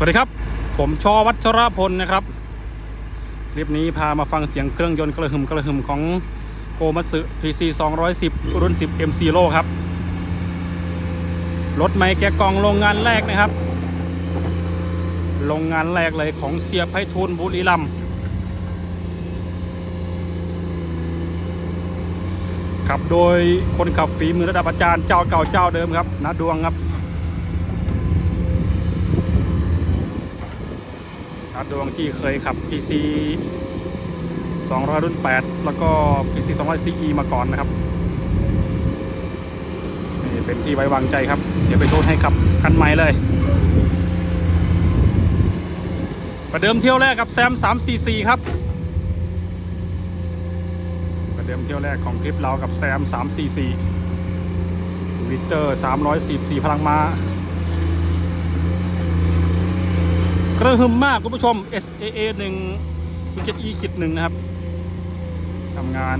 สวัสดีครับ ผมชอวัชรพลนะครับ คลิปนี้พามาฟังเสียงเครื่องยนต์กระหึ่มกระหึ่มของโกมัตสึ PC 210 รุ่น 10 M Zero ครับ รถไม้แกะกล่องโรงงานแรกนะครับ โรงงานแรกเลยของเสียไพฑูรย์บุรีรัมขับโดยคนขับฝีมือระดับอาจารย์เจ้าเก่าเจ้าเดิมครับนาดวงครับ นัดวงที่เคยขับ PC 200 รุ่น 8 แล้วก็ PC 200 CE มาก่อนนะครับ นี่เป็นที่ไว้วางใจครับ เสียไปโทษให้ขับคันใหม่เลย ประเดิมเที่ยวแรกกับแซม344ครับ ประเดิมเที่ยวแรกของคลิปเรากับแซม344วิเตอร์ 344 พลังม้า กระหึ่มมากคุณผู้ชม SAA 1 07 E ขีดหนึ่งนะครับทำงาน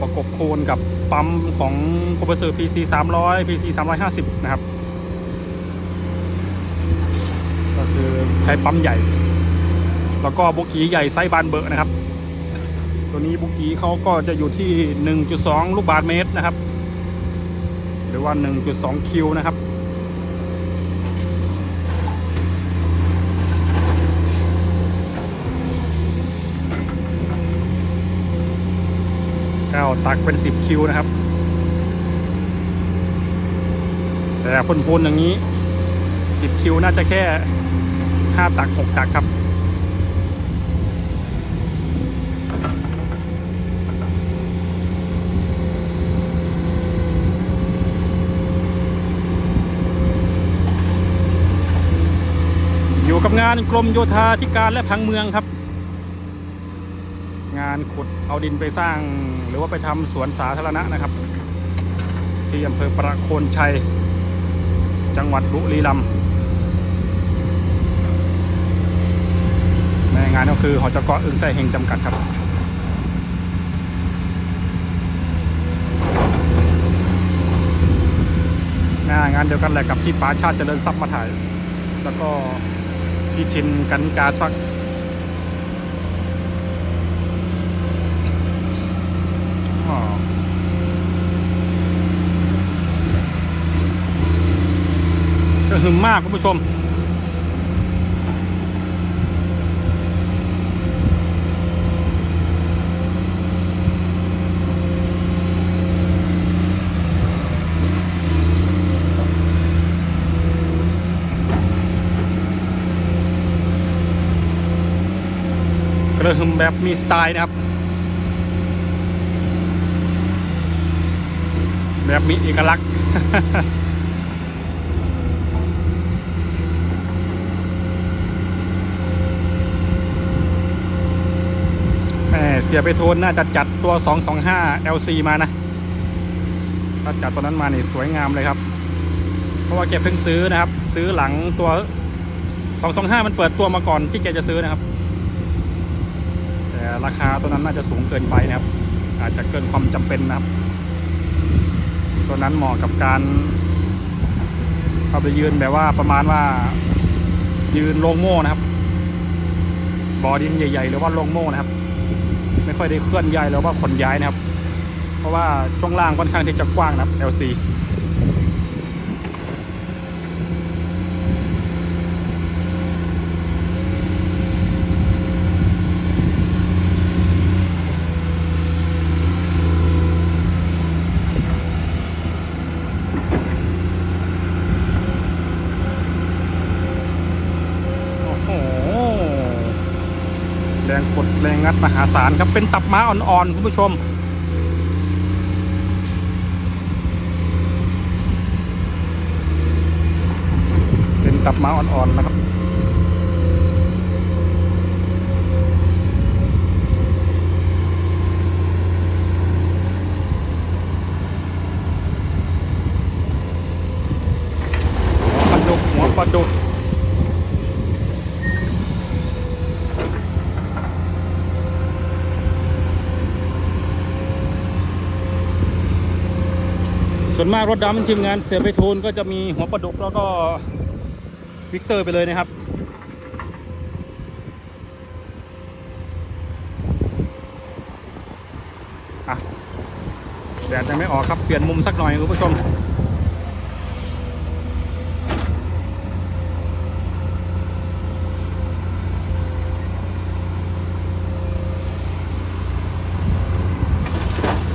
ประกบโคนกับปั๊มของโคเปอร์เซอร์ PC 300 PC 350 นะครับ ก็คือใช้ปั๊มใหญ่ แล้วก็บุกี้ใหญ่ไซส์บานเบอร์นะครับ ตัวนี้บุกี้เขาก็จะอยู่ที่ 1.2 ลูกบาทเมตรนะครับ หรือว่า 1.2 คิวนะครับ ก้วตักเป็น10คิวนะครับ แต่พ่นๆอย่างนี้10คิวน่าจะแค่5ตัก6ตักครับอยู่กับงานกรมโยธาธิการและผังเมืองครับ งานขุดเอาดินไปสร้าง หรือว่าไปทำสวนสาธารณะนะครับ ที่อำเภอประโคนชัย จังหวัดบุรีรัมย์งานก็คือหอจกอึ้งไส้เฮงจำกัดครับงานเดียวกันแหละกับที่ป้าชาติเจริญทรัพย์มาถ่าย แล้วก็พี่ชินกันกาชัก ออก็หึมมากคุณผู้ชมกระหึ่มแบบมีสไตล์นะครับ แบบมีเอกลักษณ์แหมเสียไปโทนน่าจะจัดตัว 225 LC มานะถ้าจัดตัวนั้นมานี่สวยงามเลยครับ เพราะว่าแกเพิ่งซื้อนะครับ ซื้อหลังตัว 225 มันเปิดตัวมาก่อนที่แกจะซื้อนะครับ แต่ราคาตัวนั้นน่าจะสูงเกินไปนะครับ อาจจะเกินความจำเป็นนะครับ ตัวนั้นเหมาะกับการเข้าไปยืนแบบว่าประมาณว่า ยืนลงโม่นะครับบ่อดินใหญ่ ๆ หรือว่าลงโม่นะครับ ไม่ค่อยได้เคลื่อนย้ายหรือว่าขนย้ายนะครับ เพราะว่าช่วงล่างค่อนข้างที่จะกว้างนะครับ L4 มหาศาลครับเป็นตับม้าอ่อนๆคุณผู้ชม เป็นตับม้าอ่อนๆนะครับ ส่วนมากรถดำทีมงานเสือไปทูลก็จะมีหัวประดุกแล้วก็วิกเตอร์ไปเลยนะครับอะแดดยังไม่ออกครับ เปลี่ยนมุมสักหน่อยคุณผู้ชม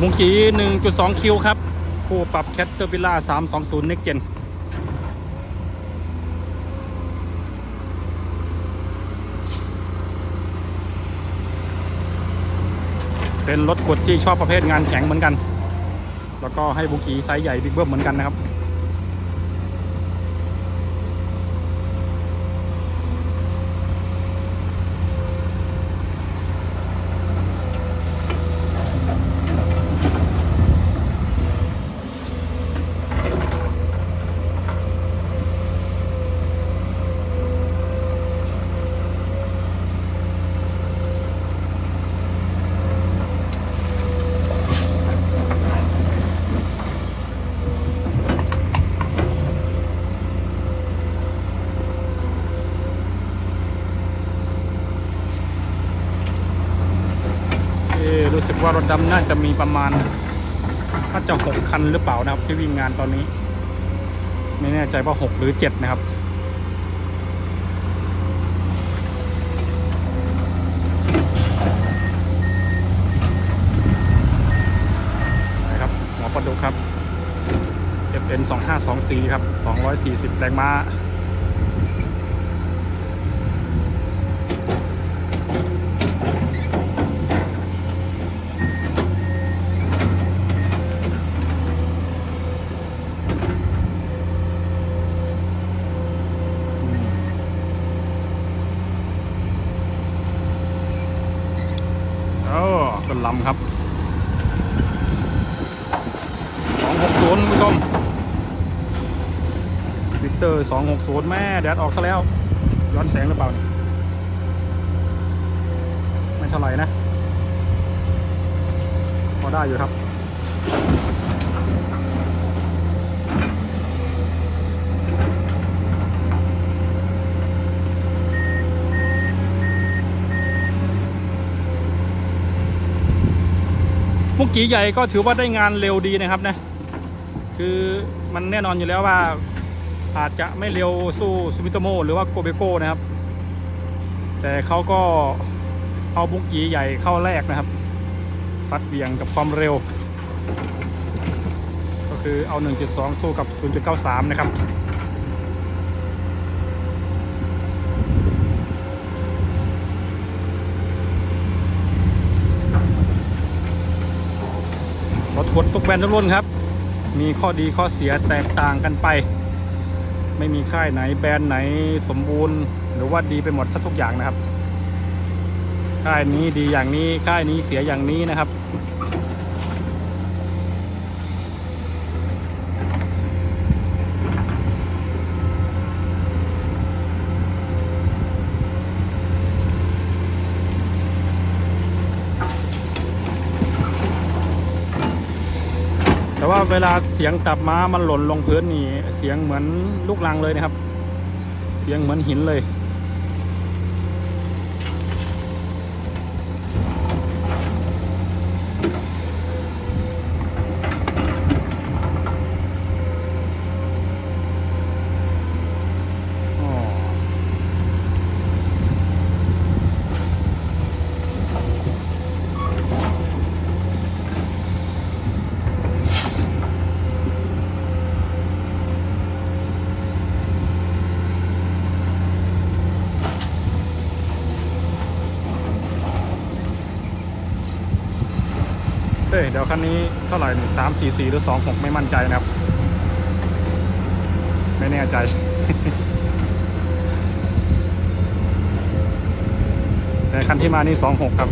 มุงจี1.2คิวครับ คู่ปรับแคตเตอร์ l ิล่า320เน็กเจนเป็นรถกดที่ชอบประเภทงานแข็งเหมือนกัน แล้วก็ให้บุกีไซส์ใหญ่บิ๊กเบิ้มเหมือนกันนะครับ รู้สึกว่ารถดำน่าจะมีประมาณน่าจะหกคันหรือเปล่านะครับ ที่วิ่งงานตอนนี้ ไม่แน่ใจว่าหกหรือเจ็ดนะครับนะครับหัวประดุกครับ FN 2524 ครับ 240 แรงม้า โอ้เป็นลำครับ 260 คุณผู้ชมวิกเตอร์260แม่แดดออกซะแล้ว ย้อนแสงหรือเปล่าไม่เท่าไหร่นะ พอได้อยู่ครับมุกกี้ใหญ่ก็ถือว่าได้งานเร็วดีนะครับนะ คือมันแน่นอนอยู่แล้วว่าอาจจะไม่เร็วสู้ซูมิโตโมหรือว่าโกเบโก้นะครับ แต่เขาก็เอาบุกกี้ใหญ่เข้าแรกนะครับฟัดเบี่ยงกับความเร็ว ก็คือเอา 1.2 สู้กับ 0.93 นะครับรถขนทุกแบนทุกรุ่นครับ มีข้อดีข้อเสียแตกต่างกันไป ไม่มีค่ายไหนแบรนด์ไหนสมบูรณ์ หรือว่าดีไปหมดสักทุกอย่างนะครับ ค่ายนี้ดีอย่างนี้ค่ายนี้เสียอย่างนี้นะครับ ว่าเวลาเสียงตับม้ามันหล่นลงพื้นนี่ เสียงเหมือนลูกลังเลยนะครับ เสียงเหมือนหินเลย ดี๋ยวคันนี้เท่าไหร่นี่สามสี่สี่หรือสองหกไม่มั่นใจนะครับ ไม่แน่ใจแต่คันที่มานี่สองหกครับ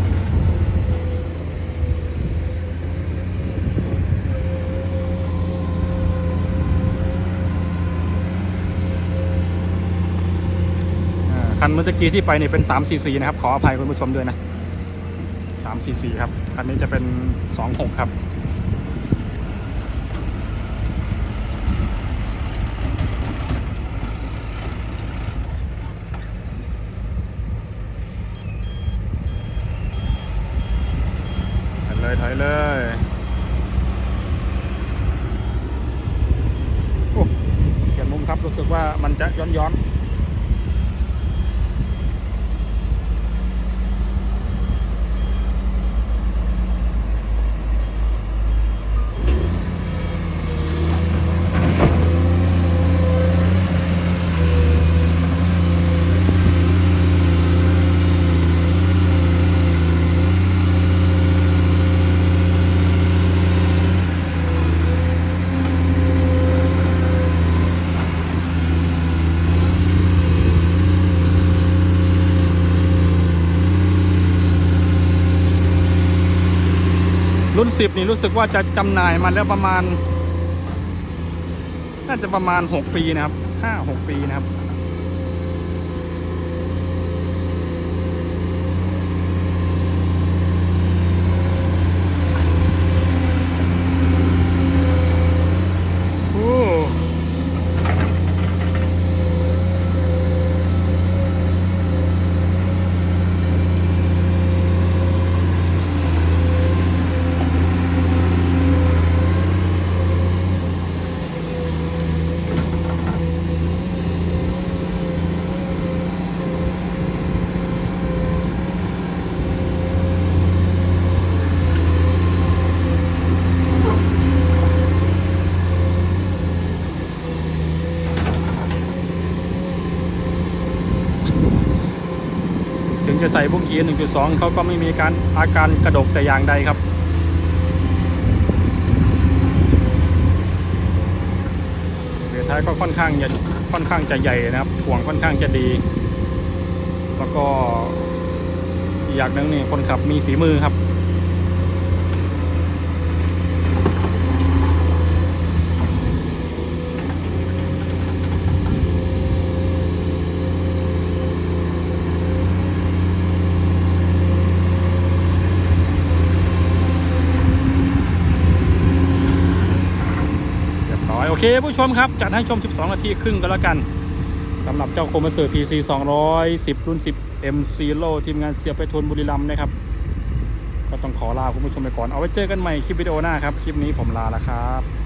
คันเมื่อกี้ที่ไปเนี่ยเป็น3 4 4นะครับ ขออภัยคุณผู้ชมด้วยนะ 3 4 4ครับ คันนี้จะเป็น 2 6 ครับเลยถอยเลยโอ้เปลี่ยนมุมครับรู้สึกว่ามันจะย้อนย้อน รุ่นสิบนี่รู้สึกว่าจะจำหน่ายมาแล้วประมาณ น่าจะประมาณหกปีนะครับห้าหกปีนะครับ โอ้ถึงจะใส่ บุ้งกี 1.2 เขาก็ไม่มีการอาการกระดกแต่อย่างใดครับ เรือท้ายก็ค่อนข้างจะค่อนข้างจะใหญ่นะครับถ่วงค่อนข้างจะดี แล้วก็อย่างหนึงนี่คนขับมีฝีมือครับ เรียบร้อยโอเคผู้ชมครับ จัดให้ชม 12 นาทีครึ่งก็แล้วกันสำหรับเจ้าโคมเซอร์ PC 210 รุ่น 10 MC โลทีมงานเสียไปทนบุรีรัมย์นะครับ ก็ต้องขอลาคุณผู้ชมไปก่อน เอาไว้เจอกันใหม่คลิปวิดีโอหน้าครับ คลิปนี้ผมลาแล้วครับ